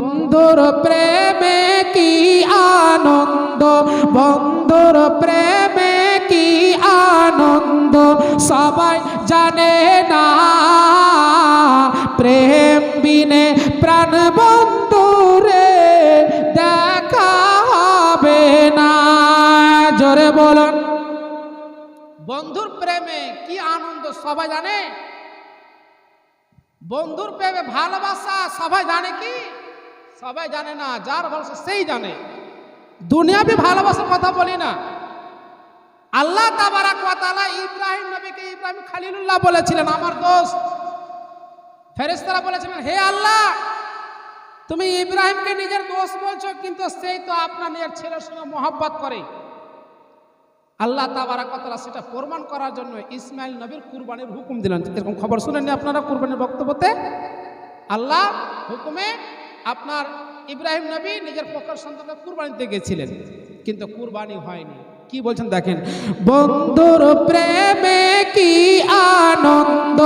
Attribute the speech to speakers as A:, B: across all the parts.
A: বন্ধুর প্রেমে কি আনন্দ? বন্ধুর প্রেমে কি আনন্দ? সবাই জানে না। প্রেম বিনে প্রাণ বন্ধুরে দেখা হবে না। জোরে বলুন। বন্ধুর প্রেমে কি আনন্দ? সবাই জানে? বন্ধুর প্রেমে ভালোবাসা সবাই জানে কি? সবাই জানে না, যার ভালোবাসা সেই জানে। দুনিয়াবি ভালোবাসার কথা বলি না। আল্লাহ তাবারাক ওয়া ইব্রাহিম নবীকে ইব্রাহিম খালিলুল্লাহ বলেছিলেন, আমার দোস্ত। ফেরেশতারা বলেছিলেন, হে আল্লাহ, তুমি ইব্রাহিমকে নিজের দোষ বলছো, কিন্তু সেই তো আপনার নিজের ছেলের সঙ্গে মহব্বত করে। আল্লাহ তাবারাকতলা সেটা প্রমাণ করার জন্য ইসমাইল নবীর কুরবানির হুকুম দিলেন। এরকম খবর শুনেননি আপনারা কুরবানির বক্তব্যতে? আল্লাহ হুকুমে আপনার ইব্রাহিম নবী নিজের পক্ষের সন্তানকে কুরবানিতে গেছিলেন, কিন্তু কুরবানি হয়নি। কি বলছেন দেখেন? বন্ধুর প্রেমে কি আনন্দ?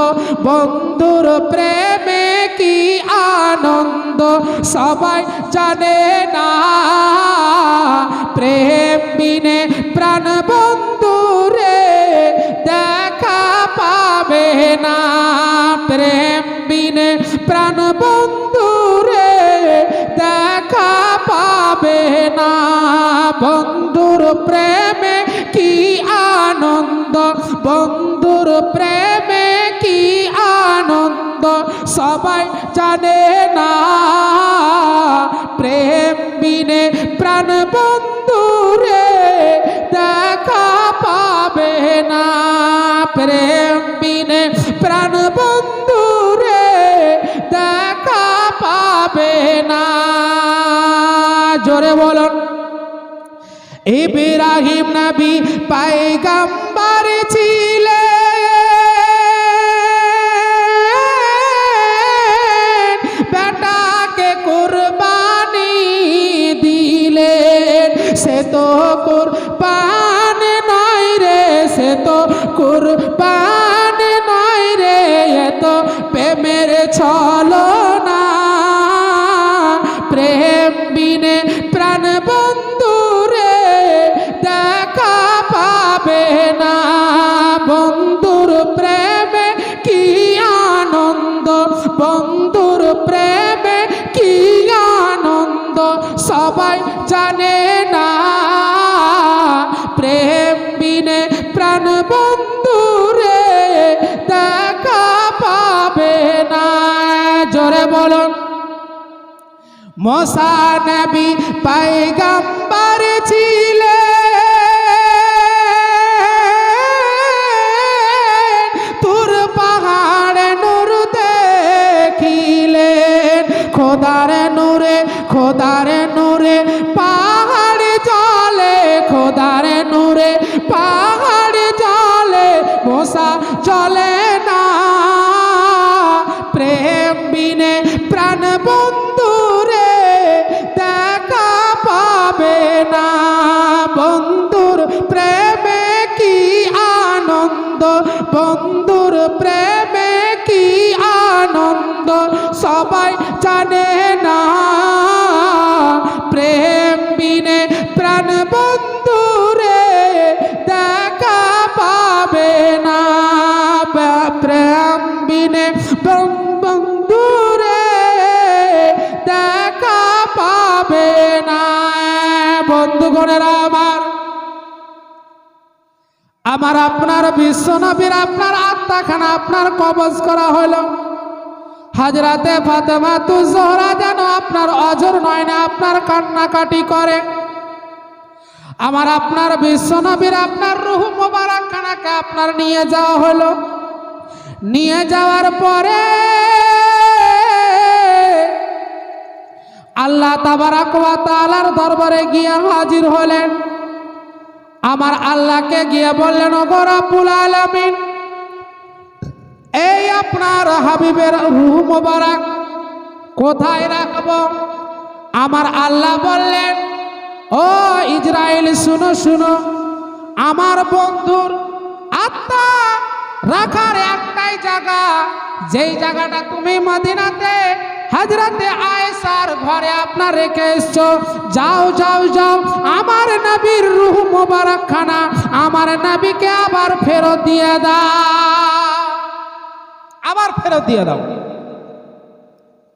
A: বন্ধুর প্রেমে কি আনন্দ? সবাই জানে না। প্রেম বিনে প্রাণ বন্ধুরে দেখা পাবে না। প্রেম বিনে প্রাণ বন্ধুরে না, বন্ধুর প্রেমে কি আনন্দ? বন্ধুর প্রেমে কি আনন্দ? সবাই জানে না, প্রেম বিনে প্রাণ বন্ধুরে দেখা পাবে না। প্রেম বলুন ইব্রাহিম নবী পাইগাম্বার ছিলেন বেটাকে কুরবানি দিলেন। সে তো কুরবান নয় রে, সে তো কুরবান নয় রে। এ তো প্রেমের ছলো বিনে প্রাণ বন্ধুরে দেখা পাবে না। জোরে বলুন। মোসা নবী পাইগাম্বার ছিলেন জানে না। প্রেম বিনে প্রাণ বন্ধুরে দেখা পাবে না। প্রেম বিনে বন্ধুরে দেখা পাবে না। বন্ধুগণেরা আমার আমার আপনার বিশ্বনবীর আপনার আত্মাখানা আপনার কবজ করা হলো হাজরাতে ফাতেমা, তু জোহরা যেন আপনার অজর নয় না, আপনার কান্নাকাটি করে। আমার আপনার বিশ্বনবীর আপনার রুহু মোবারক খানাকে আপনার নিয়ে যাওয়া হলো। নিয়ে যাওয়ার পরে আল্লাহ তাবারাক ওয়া তাআলার দরবারে গিয়ে হাজির হলেন। আমার আল্লাহকে গিয়ে বললেন, ওগো রব্বুল আলামিন এই আপনার হাবিবের রূহ মোবারক কোথায় রাখব? আমার আল্লাহ বললেন, ও ইসরায়েল শুনো শুনো। আমার বন্ধুর আত্মা রাখার একটাই জায়গা, যেই জায়গাটা তুমি মদিনাতে হাজরাতে আয়েশার ঘরে আপনার রেখে এসছো। যাও যাও যাও, আমার নবীর রুহ মোবারক খানা আমার নবীকে আবার ফেরত দিয়ে দাও। আবার ফেরত দিয়ে দাও।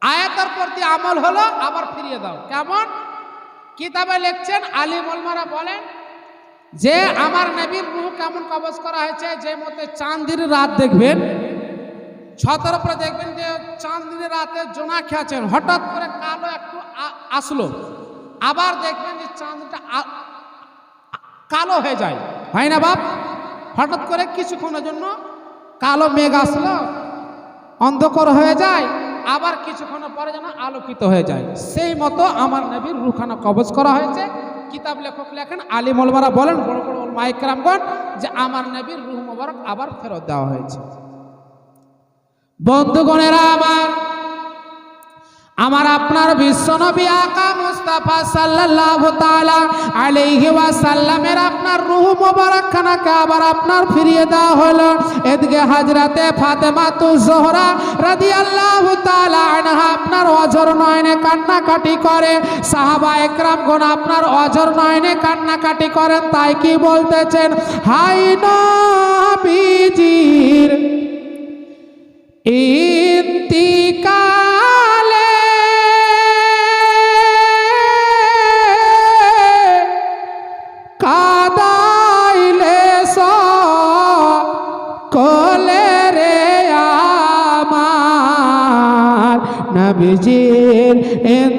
A: আয়াতের প্রতি আমল হলো, আবার ফিরিয়ে দাও। কেমন? কিতাবে লিখছেন, আলী মোলমারা বলেন, যে আমার নবীর রুহ কেমন কবজ করা হয়েছে, যে মতে চাঁদির রাত দেখবেন, ছতের উপরে দেখবেন যে চাঁদিনী রাতে জোনা খেয়েছেন হঠাৎ করে কালো একটু আসলো। আবার দেখবেন যে চাঁদটা কালো হয়ে যায়। হয় না বাপ? হঠাৎ করে কিছুক্ষণের জন্য কালো মেঘ আসলো। অন্ধকার হয়ে যায়, আবার কিছুক্ষণ পরে যেন আলোকিত হয়ে যায়। সেই মতো আমার নবীর রুখানা কবজ করা হয়েছে। কিতাব লেখক লেখেন আলী মোলমারা বলেন, বড় বড় মাইকরামগণ যে আমার নবীর রুহ মোবারক আবার ফেরত দেওয়া হয়েছে। বন্ধুগণেরা আমার আমার আপনার বিশ্বনবী আকা মুস্তাফা সাল্লাল্লাহু তাআলা আলাইহি ওয়াসাল্লামের আপনার রূহ মোবারক খানাকে আবার আপনার ফিরিয়ে দেওয়া হলো। এদিকে হাজরাতে ফাতেমা তু জোহরা রাদিয়াল্লাহু তাআলা আনহা আপনার অজর নয়নে কান্নাকাটি করে। সাহাবা একরামগণ আপনার অজর নয়নে কান্নাকাটি করেন, তাই কি বলতেছেন? হাই নবীজির ইন্তিকালে নবীজির এতে